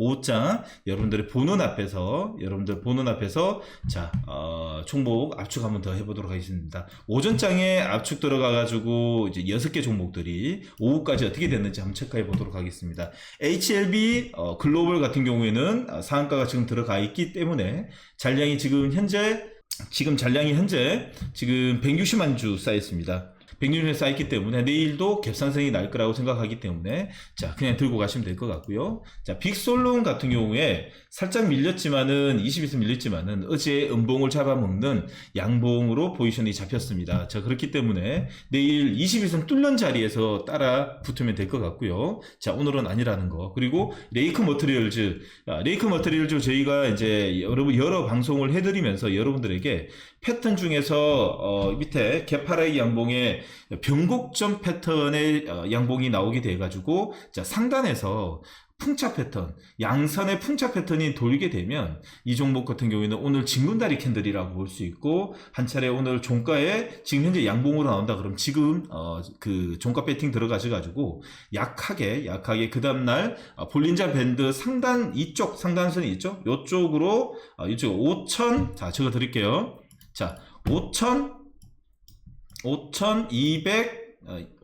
5장 여러분들의 보는 앞에서 여러분들 보는 앞에서 자 어, 종목 압축 한번 더 해보도록 하겠습니다. 오전장에 압축 들어가가지고 이제 여섯 개 종목들이 오후까지 어떻게 됐는지 한번 체크해 보도록 하겠습니다. HLB 어, 글로벌 같은 경우에는 아, 상한가가 지금 들어가 있기 때문에 잔량이 지금 현재 지금 잔량이 현재 지금 160만 주 쌓였습니다. 160만 쌓였기 때문에 내일도 갭상승이 날 거라고 생각하기 때문에 자 그냥 들고 가시면 될 것 같고요. 자 빅솔론 같은 경우에 살짝 밀렸지만은 22선 밀렸지만은 어제 음봉을 잡아먹는 양봉으로 포지션이 잡혔습니다. 자 그렇기 때문에 내일 22선 뚫는 자리에서 따라 붙으면 될 것 같고요. 자 오늘은 아니라는 거 그리고 레이크 머트리얼즈 아, 레이크 머트리얼즈 저희가 이제 여러분 여러 방송을 해드리면서 여러분들에게 패턴 중에서 어, 밑에 개파라의 양봉의 변곡점 패턴의 어, 양봉이 나오게 돼가지고 자 상단에서 풍차 패턴, 양선의 풍차 패턴이 돌게 되면 이 종목 같은 경우에는 오늘 진군다리 캔들이라고 볼 수 있고 한 차례 오늘 종가에 지금 현재 양봉으로 나온다 그럼 지금 어, 그 종가 배팅 들어가셔 가지고 약하게 약하게 그 다음날 어, 볼린자 밴드 상단 이쪽 상단선이 있죠? 이쪽으로 어, 이쪽 5천 자 적어 드릴게요. 자 5천 5,200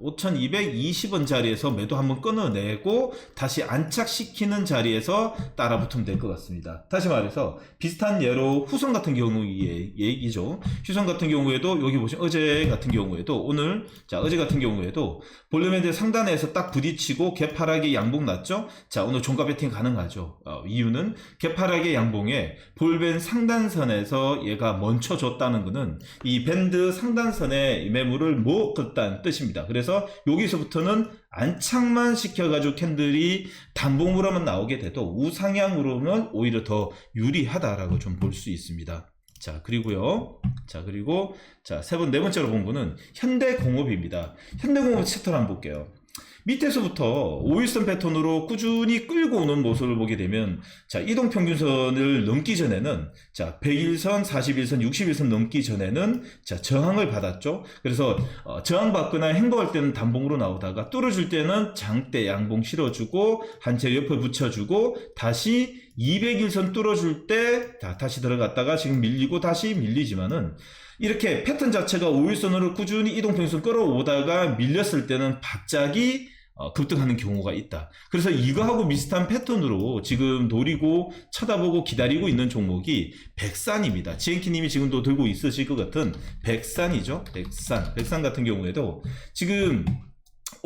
5,220원 자리에서 매도 한번 끊어내고 다시 안착시키는 자리에서 따라 붙으면 될 것 같습니다. 다시 말해서 비슷한 예로 후성 같은 경우의 얘기죠. 후성 같은 경우에도 여기 보시면 어제 같은 경우에도 오늘 자 어제 같은 경우에도 볼륨밴드 상단에서 딱 부딪히고 개파락의 양봉 났죠. 자 오늘 종가 배팅 가능하죠. 어, 이유는 개파락의 양봉에 볼벤 상단선에서 얘가 멈춰줬다는 것은 이 밴드 상단선에 매물을 못 걷다는 뜻입니다. 그래서 여기서부터는 안착만 시켜가지고 캔들이 단봉으로만 나오게 돼도 우상향으로는 오히려 더 유리하다라고 좀 볼 수 있습니다. 자, 그리고요. 자, 그리고, 자, 세 번, 네 번째로 본 거는 현대공업입니다. 현대공업 챕터를 한번 볼게요. 밑에서부터 5일선 패턴으로 꾸준히 끌고 오는 모습을 보게 되면 자 이동 평균선을 넘기 전에는 자 100일선, 41선, 61선 넘기 전에는 자 저항을 받았죠. 그래서 어, 저항 받거나 행보할 때는 단봉으로 나오다가 뚫어줄 때는 장대 양봉 실어주고 한 채 옆에 붙여주고 다시 200일선 뚫어줄 때 자, 다시 들어갔다가 지금 밀리고 다시 밀리지만은 이렇게 패턴 자체가 5일선으로 꾸준히 이동평균선 끌어오다가 밀렸을 때는 갑자기 어, 급등하는 경우가 있다. 그래서 이거하고 비슷한 패턴으로 지금 노리고 쳐다보고 기다리고 있는 종목이 백산입니다. 지행키님이 지금도 들고 있으실 것 같은 백산이죠. 백산. 백산 같은 경우에도 지금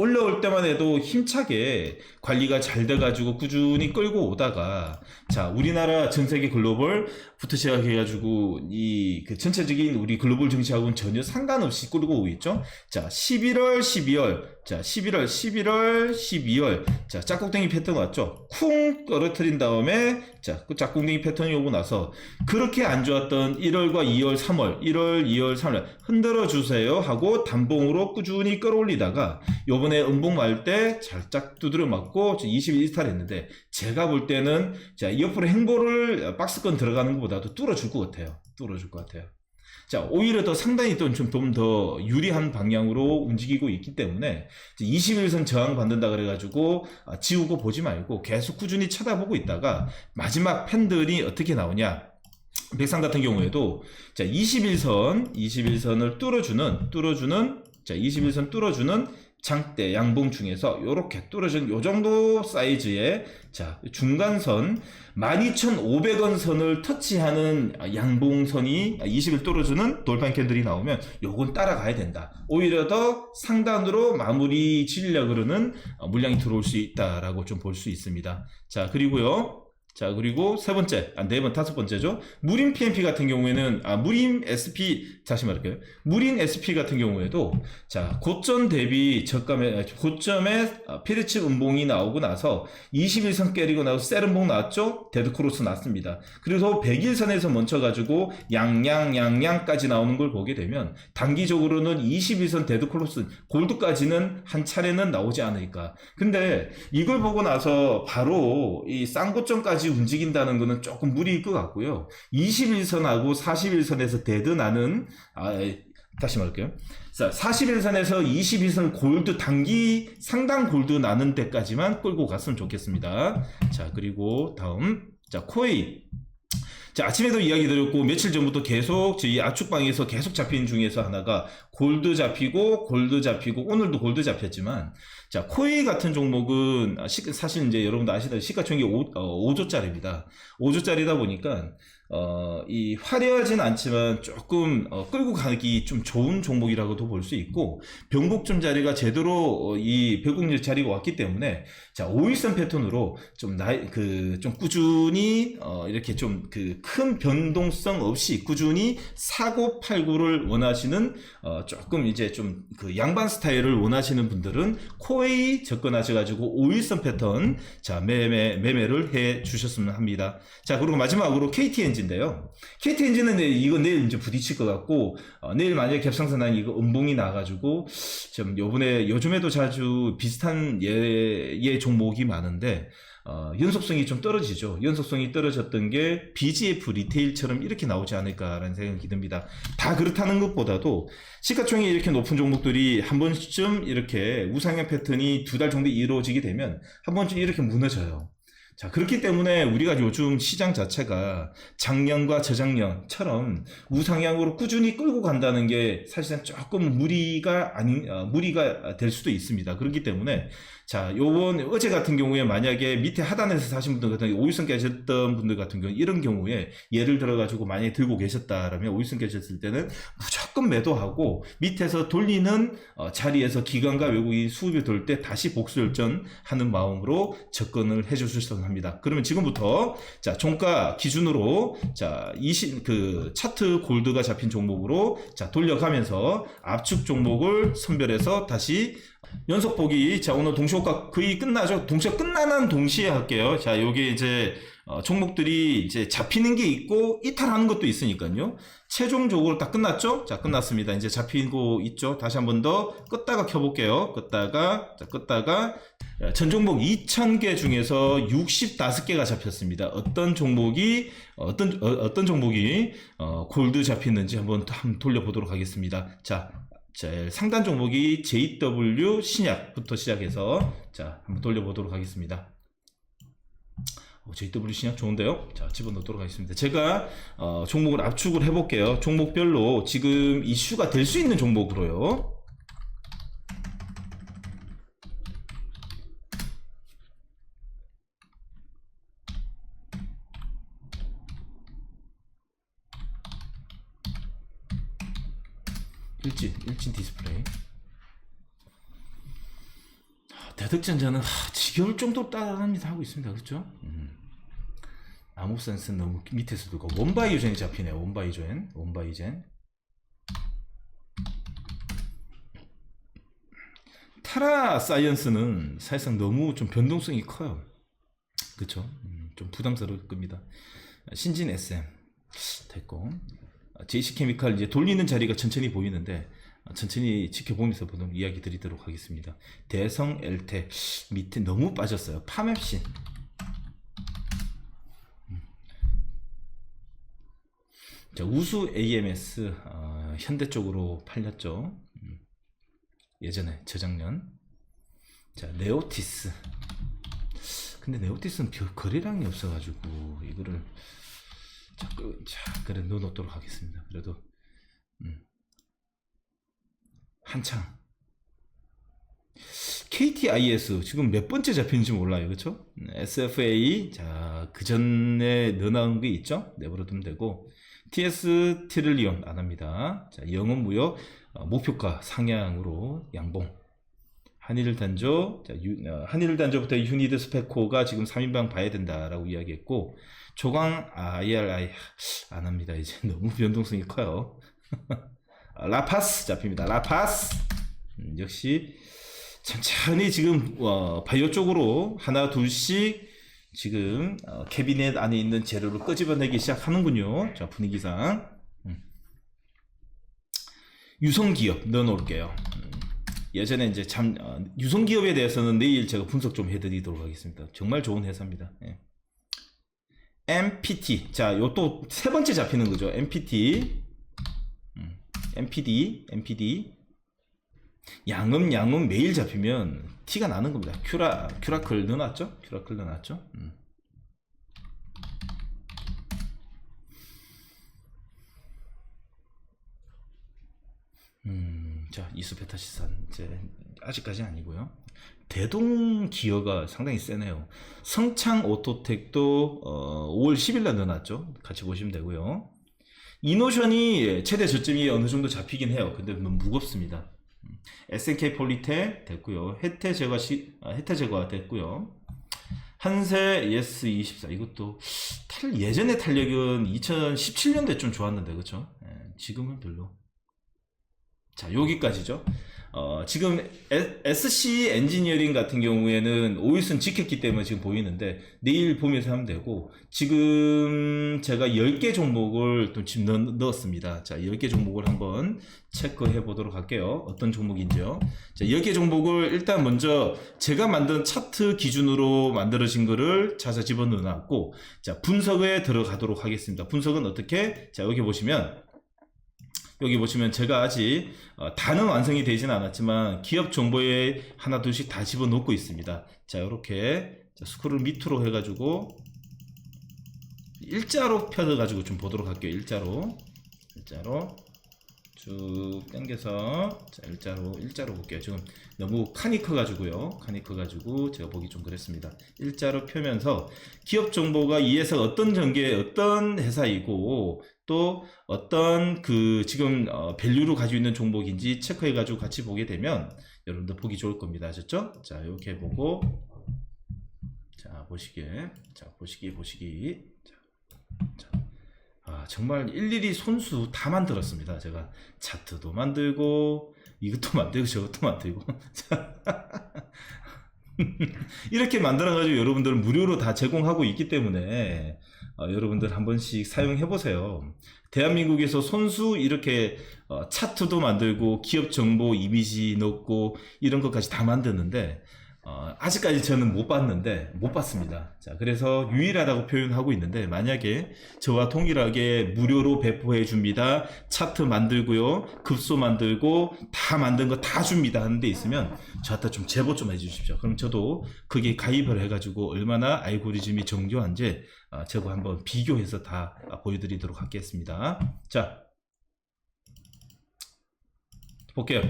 올라올 때만 해도 힘차게 관리가 잘 돼가지고 꾸준히 끌고 오다가 자 우리나라 전 세계 글로벌부터 시작해가지고 이 그 전체적인 우리 글로벌 정치하고는 전혀 상관없이 끌고 오고 있죠. 자 11월, 12월, 자 11월, 11월, 12월, 자 짝꿍댕이 패턴 왔죠. 쿵 떨어뜨린 다음에 자 그 짝꿍댕이 패턴이 오고 나서 그렇게 안 좋았던 1월과 2월, 3월, 1월, 2월, 3월 흔들어 주세요 하고 단봉으로 꾸준히 끌어올리다가 요번에 음봉 말 때 살짝 두드려 맞고 20일 이탈 했는데 제가 볼 때는 자 옆으로 행보를 박스권 들어가는 것보다도 뚫어줄 것 같아요. 뚫어줄 것 같아요. 자, 오히려 더 상당히 좀더 유리한 방향으로 움직이고 있기 때문에 21선 저항 받는다 그래가지고 아, 지우고 보지 말고 계속 꾸준히 쳐다보고 있다가 마지막 팬들이 어떻게 나오냐. 백상 같은 경우에도 자, 21선, 21선을 뚫어주는, 뚫어주는, 자, 21선 뚫어주는 장대 양봉 중에서 요렇게 뚫어진 요 정도 사이즈의 자 중간선 12,500원 선을 터치하는 양봉선이 20을 뚫어주는 돌판 캔들이 나오면 요건 따라가야 된다. 오히려 더 상단으로 마무리 그러는 물량이 들어올 수 있다라고 좀 볼 수 있습니다. 자 그리고요. 자, 그리고 세 번째, 아, 네 번, 다섯 번째죠. 무림 PMP 같은 경우에는, 아, 무림 SP, 다시 말할게요. 무림 SP 같은 경우에도, 자, 고점 대비 저감에, 고점에 피리츠 음봉이 나오고 나서 21선 깨리고 나서 세른봉 나왔죠? 데드크로스 났습니다. 그래서 100일선에서 멈춰가지고 양양양양까지 나오는 걸 보게 되면, 단기적으로는 21선 데드크로스, 골드까지는 한 차례는 나오지 않을까. 근데 이걸 보고 나서 바로 이 쌍고점까지 움직인다는 것은 조금 무리일 것 같고요. 21선하고 41선에서 데드 나는 아, 다시 말할게요. 자, 41선에서 22선 골드 단기 상당 골드 나는 데까지만 끌고 갔으면 좋겠습니다. 자, 그리고 다음. 자, 코웨이. 자, 아침에도 이야기 드렸고, 며칠 전부터 계속 저희 압축방에서 계속 잡히는 중에서 하나가 골드 잡히고, 골드 잡히고, 오늘도 골드 잡혔지만, 자, 코웨이 같은 종목은 아, 시- 사실 이제 여러분도 아시다시피 시가총액이 5, 조짜리입니다. 5조짜리다 보니까, 어, 이 화려하진 않지만 조금 어, 끌고 가기 좀 좋은 종목이라고도 볼 수 있고 변곡점 자리가 제대로 어, 이 변곡점 자리가 왔기 때문에 자 5일선 패턴으로 좀 나이 그 좀 꾸준히 어, 이렇게 좀 그 큰 변동성 없이 꾸준히 사고 팔고를 원하시는 어, 조금 이제 좀 그 양반 스타일을 원하시는 분들은 코웨이 접근하셔 가지고 5일선 패턴 자 매매 매매를 해 주셨으면 합니다. 자 그리고 마지막으로 KT 엔진인데요. KT 엔진은 내- 이거 내일 이제 부딪힐 것 같고 어, 내일 만약에 갭상선한 이거 음봉이 나가지고 좀 요번에 요즘에도 자주 비슷한 예, 예 종목이 많은데 어, 연속성이 좀 떨어지죠. 연속성이 떨어졌던 게 BGF 리테일처럼 이렇게 나오지 않을까라는 생각이 듭니다. 다 그렇다는 것보다도 시가총액이 이렇게 높은 종목들이 한 번쯤 이렇게 우상향 패턴이 두 달 정도 이루어지게 되면 한 번쯤 이렇게 무너져요. 자, 그렇기 때문에 우리가 요즘 시장 자체가 작년과 저작년처럼 우상향으로 꾸준히 끌고 간다는 게 사실상 조금 무리가 아닌, 어, 무리가 될 수도 있습니다. 그렇기 때문에 자, 요번, 어제 같은 경우에 만약에 밑에 하단에서 사신 분들 같은 경우, 오일선 깨졌던 분들 같은 경우, 이런 경우에 예를 들어 가지고 만약에 들고 계셨다라면 오일선 깨졌을 때는 무조건 매도하고 밑에서 돌리는 어, 자리에서 기관과 외국인 수급이 돌 때 다시 복수열전 하는 마음으로 접근을 해 주셨으면 합니다. 그러면 지금부터 자, 종가 기준으로 자, 20, 그 차트 골드가 잡힌 종목으로 자, 돌려가면서 압축 종목을 선별해서 다시 연속 보기. 자, 오늘 동시호가 거의 끝나죠? 동시호 끝나는 동시에 할게요. 자, 요게 이제, 어, 종목들이 이제 잡히는 게 있고, 이탈하는 것도 있으니까요. 최종적으로 다 끝났죠? 자, 끝났습니다. 이제 잡히고 있죠? 다시 한 번더 껐다가 켜볼게요. 껐다가, 자, 껐다가, 자, 전 종목 2,000개 중에서 65개가 잡혔습니다. 어떤 종목이, 어떤, 어, 떤 종목이, 어, 골드 잡히는지 한번, 또 한번 돌려보도록 하겠습니다. 자, 자, 상단 종목이 JW 신약부터 시작해서 자, 한번 돌려보도록 하겠습니다. 어, JW 신약 좋은데요? 자, 집어넣도록 하겠습니다. 제가 어, 종목을 압축을 해볼게요. 종목별로 지금 이슈가 될 수 있는 종목으로요. 일진, 일진 디스플레이. 아, 대득전자는 하, 지겨울 정도로 따라합니다 하고 있습니다. 그렇죠? 음. 아모센스 너무 밑에서 두고 원바이오젠이 잡히네요. 원바이오젠, 원바이젠. 타라 사이언스는 사실상 너무 좀 변동성이 커요. 그렇죠? 음, 좀 부담스러울 겁니다. 신진 SM 됐고 JC 케미칼 이제 돌리는 자리가 천천히 보이는데 어, 천천히 지켜보면서 보는 이야기 드리도록 하겠습니다. 대성 엘테 밑에 너무 빠졌어요. 파맵신 음. 자 우수 AMS 어, 현대 쪽으로 팔렸죠. 음. 예전에 저작년 자 네오티스 근데 네오티스는 별 거래량이 없어가지고 이거를 자, 그, 자 그래 넣어놓도록 하겠습니다. 그래도 음. 한창 KTIS 지금 몇 번째 잡히는지 몰라요, 그렇죠? SFA 자그 전에 넣어놓은 게 있죠? 내버려두면 되고 TS 트릴리온 안 합니다. 자 영업 무역 어, 목표가 상향으로 양봉. 한일 단조, 자, 유, 어, 한일 단조부터 유니드 스페코가 지금 3인방 봐야 된다라고 이야기했고, 조강 IRI 안 합니다. 이제 너무 변동성이 커요. 아, 라파스 잡힙니다. 라파스 음, 역시 천천히 지금 어, 바이오 쪽으로 하나 둘씩 지금 어, 캐비넷 안에 있는 재료를 끄집어내기 시작하는군요. 자 분위기상 음. 유성기업 넣어놓을게요. 음, 예전에 이제 참 어, 유성기업에 대해서는 내일 제가 분석 좀 해드리도록 하겠습니다. 정말 좋은 회사입니다. 예. MPT 자 요 또 세 번째 잡히는 거죠. MPT 음, MPD, MPD. 양음, 양음 매일 잡히면 티가 나는 겁니다. 큐라, 큐라클 넣어놨죠? 큐라클 넣어놨죠? 음. 음, 자, 이수페타시산 이제 아직까지 아니고요. 대동 기어가 상당히 세네요. 성창 오토텍도 어, 5월 10일 날 넣어놨죠. 같이 보시면 되고요. 이노션이 최대 저점이 어느 정도 잡히긴 해요. 근데 너무 무겁습니다. 음, SNK 폴리텍 됐고요. 혜태 제거 시, 아, 혜태 제거가 됐고요. 한세 ES24 이것도 탈, 예전에 탄력은 2017년도에 좀 좋았는데 그렇죠? 지금은 별로. 자, 여기까지죠. 어, 지금 에- SC 엔지니어링 같은 경우에는 5일선 지켰기 때문에 지금 보이는데 내일 보면서 하면 되고 지금 제가 10개 종목을 또 지금 넣, 넣었습니다. 자, 10개 종목을 한번 체크해 보도록 할게요. 어떤 종목인지요. 자, 10개 종목을 일단 먼저 제가 만든 차트 기준으로 만들어진 거를 찾아 집어넣어 놨고 자, 분석에 들어가도록 하겠습니다. 분석은 어떻게? 자, 여기 보시면 여기 보시면 제가 아직 어, 다는 완성이 되지는 않았지만 기업 정보에 하나 둘씩 다 집어넣고 있습니다. 자 이렇게 자, 스크롤 밑으로 해가지고 일자로 펴가지고 좀 보도록 할게요. 일자로 일자로 쭉 당겨서 자 일자로 일자로 볼게요. 지금 너무 칸이 커가지고요. 칸이 커가지고 제가 보기 좀 그랬습니다. 일자로 펴면서 기업 정보가 이 회사 어떤 전개 어떤 회사이고 또 어떤 그 지금 어, 밸류로 가지고 있는 종목인지 체크해 가지고 같이 보게 되면 여러분들 보기 좋을 겁니다. 아셨죠? 자, 이렇게 보고 자, 보시게. 자, 보시기 보시기. 자. 자. 아, 정말 일일이 손수 다 만들었습니다. 제가 차트도 만들고 이것도 만들고 저것도 만들고 이렇게 만들어 가지고 여러분들 무료로 다 제공하고 있기 때문에 어, 여러분들 한 번씩 사용해 보세요. 대한민국에서 손수 이렇게 어, 차트도 만들고 기업 정보 이미지 넣고 이런 것까지 다 만드는데 어, 아직까지 저는 못 봤는데 못 봤습니다. 자, 그래서 유일하다고 표현하고 있는데 만약에 저와 동일하게 무료로 배포해 줍니다. 차트 만들고요. 급소 만들고 다 만든 거 다 줍니다 하는 데 있으면 저한테 좀 제보 좀 해주십시오. 그럼 저도 그게 가입을 해가지고 얼마나 알고리즘이 정교한지 어, 제가 한번 비교해서 다 보여드리도록 하겠습니다. 자, 볼게요.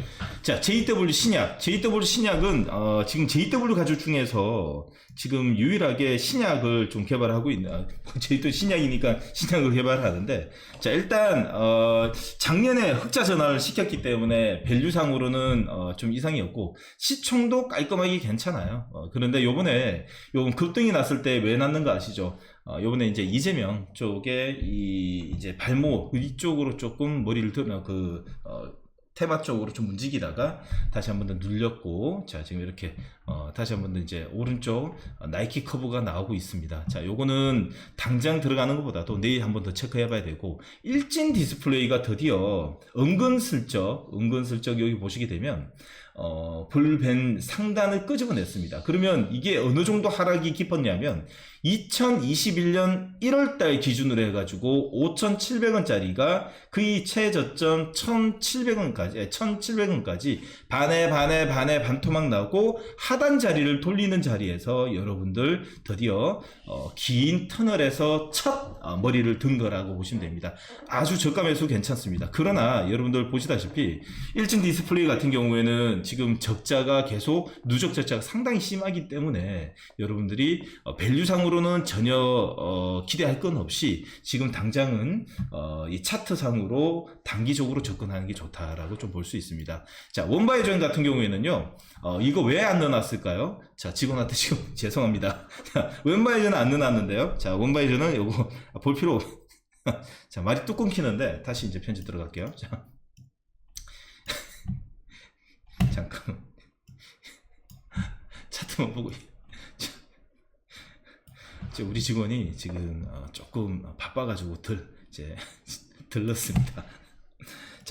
자, JW 신약. JW 신약은 어, 지금 JW 가죽 중에서 지금 유일하게 신약을 좀 개발하고 있는 아, JW 신약이니까 신약을 개발하는데 자, 일단 어, 작년에 흑자 전환을 시켰기 때문에 밸류상으로는 어, 좀 이상이었고 시총도 깔끔하게 괜찮아요. 어, 그런데 요번에 요번 급등이 났을 때 왜 났는가 아시죠? 어, 요번에 이제 이재명 쪽에 이 이제 발목 이쪽으로 조금 머리를 들어 그 어, 테마 쪽으로 좀 움직이다가 다시 한번 더 눌렸고 자 지금 이렇게 어, 다시 한번 더 이제 오른쪽 어, 나이키 커브가 나오고 있습니다 자 요거는 당장 들어가는 것보다도 내일 한번 더 체크해 봐야 되고 일진 디스플레이가 드디어 은근슬쩍 은근슬쩍 여기 보시게 되면 어, 볼벤 상단을 끄집어냈습니다. 그러면 이게 어느 정도 하락이 깊었냐면 2021년 1월달 기준으로 해가지고 5,700원짜리가 거의 최저점 1,700원까지, 1,700원까지 반에 반에 반에 반토막 나고 하단 자리를 돌리는 자리에서 여러분들 드디어 어, 긴 터널에서 첫 어, 머리를 든 거라고 보시면 됩니다. 아주 저가 매수 괜찮습니다. 그러나 여러분들 보시다시피 일진 디스플레이 같은 경우에는 지금 적자가 계속 누적 적자가 상당히 심하기 때문에 여러분들이 어, 밸류상으로 는 전혀 어, 기대할 건 없이 지금 당장은 어, 이 차트상으로 단기적으로 접근하는 게 좋다라고 좀 볼 수 있습니다. 자 원바이전 같은 경우에는요 어, 이거 왜 안 넣어놨을까요? 자 직원한테 지금 죄송합니다. 자, 원바이전은 안 넣어놨는데요. 자 원바이전은 요거 볼 필요 없. 자 말이 뚝 끊기는데 다시 이제 편집 들어갈게요. 자. 잠깐 차트만 보고 지금 우리 직원이 지금 어, 조금 바빠가지고 들 이제 들렀습니다.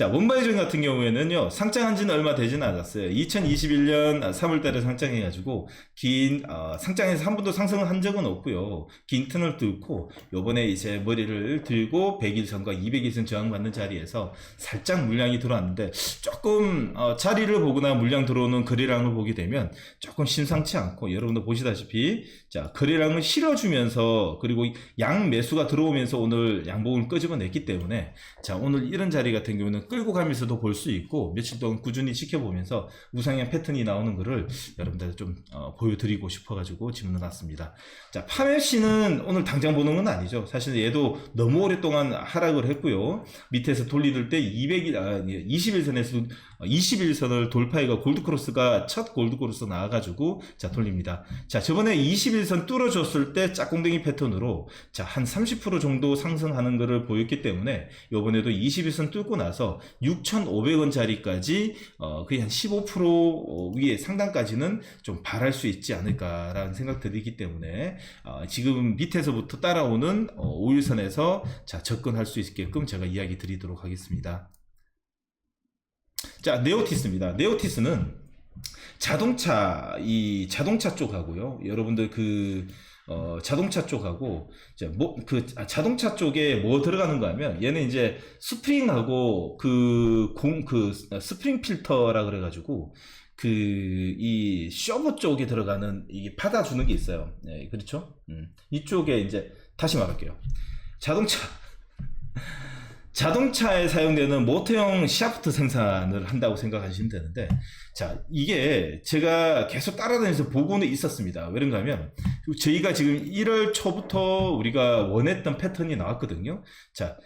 자, 원바이존 같은 경우에는요, 상장한 지는 얼마 되지는 않았어요. 2021년 3월 달에 상장해가지고, 긴, 어, 상장해서 한 번도 상승을 한 적은 없고요. 긴 튼을 뚫고, 요번에 이제 머리를 들고 100일선과 200일선 저항받는 자리에서 살짝 물량이 들어왔는데, 조금, 어, 자리를 보거나 물량 들어오는 거래량을 보게 되면 조금 심상치 않고, 여러분도 보시다시피, 자, 거래량을 실어주면서, 그리고 양 매수가 들어오면서 오늘 양봉을 끄집어냈기 때문에, 자, 오늘 이런 자리 같은 경우는 끌고 가면서도 볼 수 있고, 며칠 동안 꾸준히 지켜보면서 우상향 패턴이 나오는 거를 여러분들 좀 어, 보여드리고 싶어가지고 질문을 놨습니다. 자, 파멜 씨는 오늘 당장 보는 건 아니죠. 사실 얘도 너무 오랫동안 하락을 했고요. 밑에서 돌리들 때 200일, 아, 21선에서 21선을 돌파해가 골드크로스가 첫 골드크로스 나와가지고, 자, 돌립니다. 자, 저번에 21선 뚫어줬을 때 짝꿍댕이 패턴으로, 자, 한 30% 정도 상승하는 거를 보였기 때문에, 요번에도 21선 뚫고 나서 6,500원짜리까지, 어, 거의 한 15% 위에 상단까지는 좀 바랄 수 있지 않을까라는 생각 들이기 때문에, 어, 지금 밑에서부터 따라오는 어, 5일선에서 자, 접근할 수 있게끔 제가 이야기 드리도록 하겠습니다. 자, 네오티스입니다. 네오티스는 자동차, 이 자동차 쪽하고요. 여러분들 그, 어, 자동차 쪽하고, 이제 뭐, 그, 아, 자동차 쪽에 뭐 들어가는가 하면, 얘는 이제 스프링하고 그 공, 그 스프링 필터라 그래가지고, 그, 이 쇼버 쪽에 들어가는, 이게 받아주는 게 있어요. 네, 그렇죠? 음, 이쪽에 이제, 다시 말할게요. 자동차, 자동차에 사용되는 모터형 샤프트 생산을 한다고 생각하시면 되는데, 자, 이게 제가 계속 따라다니면서 보고는 있었습니다. 왜 그런가 하면, 저희가 지금 1월 초부터 우리가 원했던 패턴이 나왔거든요. 자,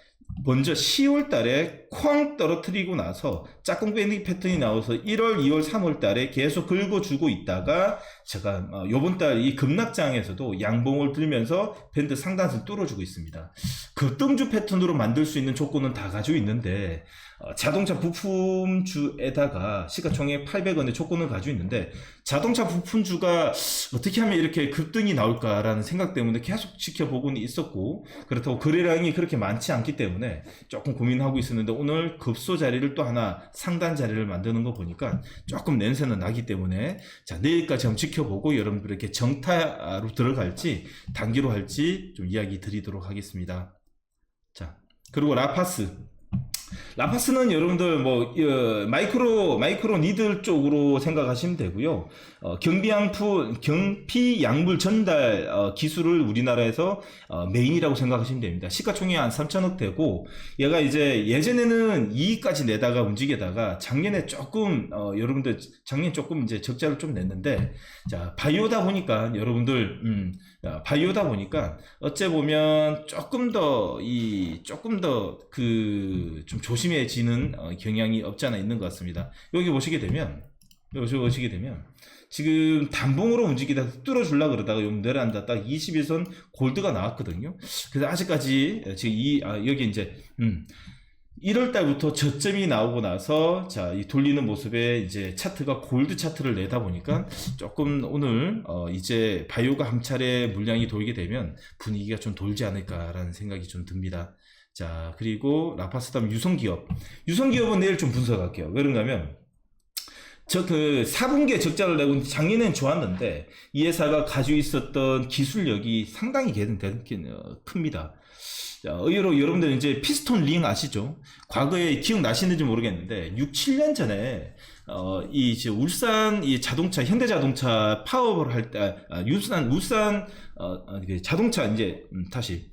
먼저 10월 달에 쾅 떨어뜨리고 나서 짝꿍 밴딩 패턴이 나와서 1월, 2월, 3월 달에 계속 긁어주고 있다가 제가 어, 요번 달 이 급락장에서도 양봉을 들면서 밴드 상단선 뚫어주고 있습니다. 급등주 패턴으로 만들 수 있는 조건은 다 가지고 있는데 어, 자동차 부품주에다가 시가총액 800원의 조건을 가지고 있는데 자동차 부품주가 어떻게 하면 이렇게 급등이 나올까라는 생각 때문에 계속 지켜보고는 있었고 그렇다고 거래량이 그렇게 많지 않기 때문에 조금 고민하고 있었는데 오늘 급소 자리를 또 하나 상단 자리를 만드는 거 보니까 조금 냄새는 나기 때문에 자 내일까지 한번 지켜보고 여러분들에게 정타로 들어갈지 단기로 할지 좀 이야기 드리도록 하겠습니다. 자 그리고 라파스 라파스는 여러분들 뭐 어, 마이크로 마이크로 니들 쪽으로 생각하시면 되고요. 어, 경비양품 경피 양물 전달 어, 기술을 우리나라에서 어, 메인이라고 생각하시면 됩니다. 시가총액 한 3천억 되고 얘가 이제 예전에는 이익까지 내다가 움직이다가 작년에 조금 어, 여러분들 작년 조금 이제 적자를 좀 냈는데 자 바이오다 보니까 여러분들 음, 야, 바이오다 보니까 어째 보면 조금 더 이 조금 더그좀 조심해지는 어, 경향이 없지 않아 있는 것 같습니다. 여기 보시게 되면 여기 보시게 되면 지금 단봉으로 움직이다 뚫어줄라 그러다가 요 내려앉아 딱 21선 골드가 나왔거든요. 그래서 아직까지 지금 이 아, 여기 이제 음 1월 달부터 저점이 나오고 나서 자, 이 돌리는 모습에 이제 차트가 골드 차트를 내다 보니까 조금 오늘 어 이제 바이오가 한 차례 물량이 돌게 되면 분위기가 좀 돌지 않을까라는 생각이 좀 듭니다. 자, 그리고 라파스담 유성기업. 유성기업은 내일 좀 분석할게요. 왜 그런가 하면 저 그 4분기에 적자를 내고 작년엔 좋았는데 이 회사가 가지고 있었던 기술력이 상당히 개는 큽니다. 자, 의외로 여러분들 이제 피스톤 링 아시죠? 과거에 기억나시는지 모르겠는데 6, 7년 전에 어, 이 이제 울산 이 자동차 현대 자동차 파업을 할때 아, 울산 울산 어, 어, 그 자동차 이제 음, 다시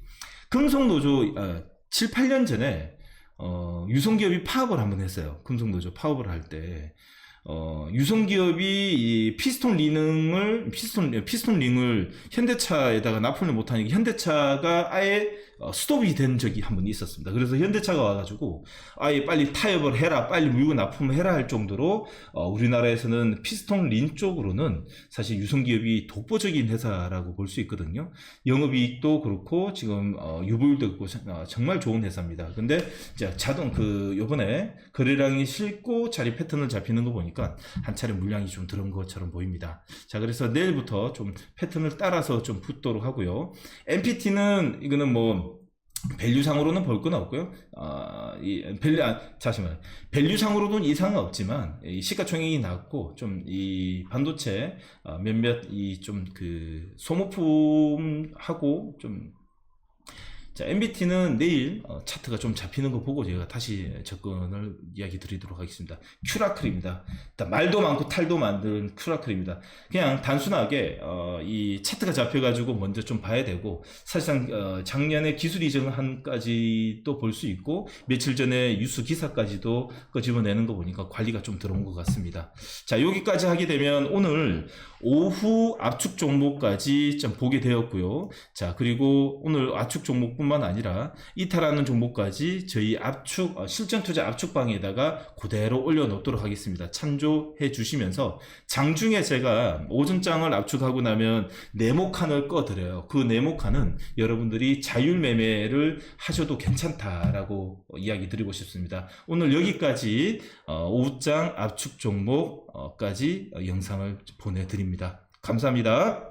금속노조 어, 7, 8년 전에 어, 유성기업이 파업을 한번 했어요. 금속노조 파업을 할 때. 어, 유성기업이 이 피스톤 링을, 피스톤, 피스톤 링을 현대차에다가 납품을 못하니까 현대차가 아예 어, 스톱이 된 적이 한 번 있었습니다. 그래서 현대차가 와가지고 아예 빨리 타협을 해라, 빨리 물건 납품을 해라 할 정도로 어, 우리나라에서는 피스톤 린 쪽으로는 사실 유성기업이 독보적인 회사라고 볼 수 있거든요. 영업이익도 그렇고 지금 어, 유보율도 있고 어, 정말 좋은 회사입니다. 근데 이제 자동 그 요번에 거래량이 실고 자리 패턴을 잡히는 거 보니까 한 차례 물량이 좀 들은 것처럼 보입니다. 자 그래서 내일부터 좀 패턴을 따라서 좀 붙도록 하고요. MPT는 이거는 뭐 밸류상으로는 볼 건 없고요. 아, 이 밸류 아, 잠시만. 밸류상으로는 이상은 없지만 이 시가총액이 낮고 좀 이 반도체 어, 몇몇 이 좀 그 소모품하고 좀 자, MBT는 내일 어, 차트가 좀 잡히는 거 보고 제가 다시 접근을 이야기 드리도록 하겠습니다. 큐라클입니다. 말도 많고 탈도 만든 큐라클입니다. 그냥 단순하게 어, 이 차트가 잡혀가지고 먼저 좀 봐야 되고 사실상 어, 작년에 기술 이전한까지도 볼 수 있고 며칠 전에 뉴스 기사까지도 끄집어내는 거 보니까 관리가 좀 들어온 것 같습니다. 자 여기까지 하게 되면 오늘 오후 압축 종목까지 좀 보게 되었고요. 자 그리고 오늘 압축 종목뿐만 아니라 이탈하는 종목까지 저희 압축 어, 실전 투자 압축방에다가 그대로 올려놓도록 하겠습니다. 참조해 주시면서 장중에 제가 오전장을 압축하고 나면 네모칸을 꺼드려요. 그 네모칸은 여러분들이 자율 매매를 하셔도 괜찮다라고 이야기 드리고 싶습니다. 오늘 여기까지 어, 오후장 압축 종목까지 영상을 보내드립니다. 감사합니다.